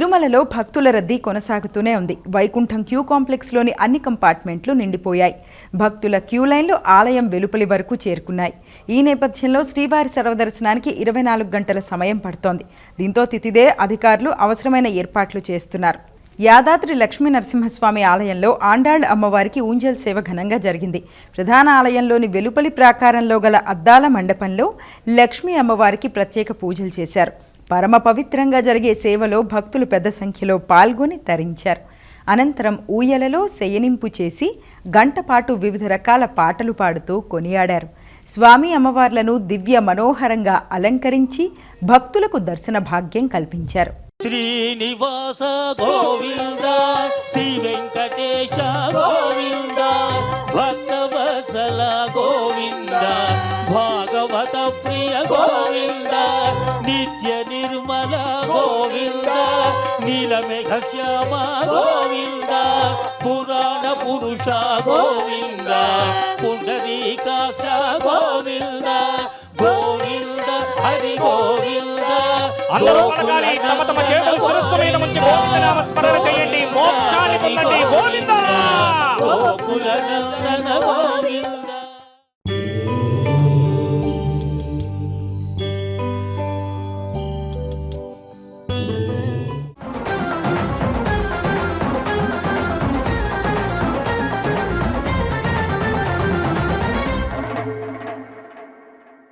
తిరుమలలో భక్తుల రద్దీ కొనసాగుతూనే ఉంది. వైకుంఠం క్యూ కాంప్లెక్స్లోని అన్ని కంపార్ట్మెంట్లు నిండిపోయాయి. భక్తుల క్యూ లైన్లు ఆలయం వెలుపలి వరకు చేరుకున్నాయి. ఈ నేపథ్యంలో శ్రీవారి సర్వదర్శనానికి ఇరవై నాలుగు గంటల సమయం పడుతోంది. దీంతో తిథిదే అధికారులు అవసరమైన ఏర్పాట్లు చేస్తున్నారు. యాదాద్రి లక్ష్మీ నరసింహస్వామి ఆలయంలో ఆండాళ్ అమ్మవారికి ఊంజల్ సేవ ఘనంగా జరిగింది. ప్రధాన ఆలయంలోని వెలుపలి ప్రాకారంలో గల అద్దాల మండపంలో లక్ష్మీ అమ్మవారికి ప్రత్యేక పూజలు చేశారు. పరమ పవిత్రంగా జరిగే సేవలో భక్తులు పెద్ద సంఖ్యలో పాల్గొని తరించారు. అనంతరం ఊయలలో శయనింపు చేసి గంటపాటు వివిధ రకాల పాటలు పాడుతూ కొనియాడారు. స్వామి అమ్మవార్లను దివ్య మనోహరంగా అలంకరించి భక్తులకు దర్శన భాగ్యం కల్పించారు. శ్రీనివాస గోవింద శ్రీ వెంకటేశ గోవింద భక్తవత్సల గోవింద భాగవత ప్రియ గోవింద నిత్య నీలమేఘ శ్యామ గోవింద పురాణ పురుష గోవింద పుండరీకాక్ష గోవింద గోవింద హరి గోవింద. అందరూ పలకాలి తమ తమ చేతులు శిరస్సు మీద ఉంచి గోవిందనామ స్మరణ చేయండి మోక్షాన్ని పొందండి గోవింద! గోకుల నందన గోవింద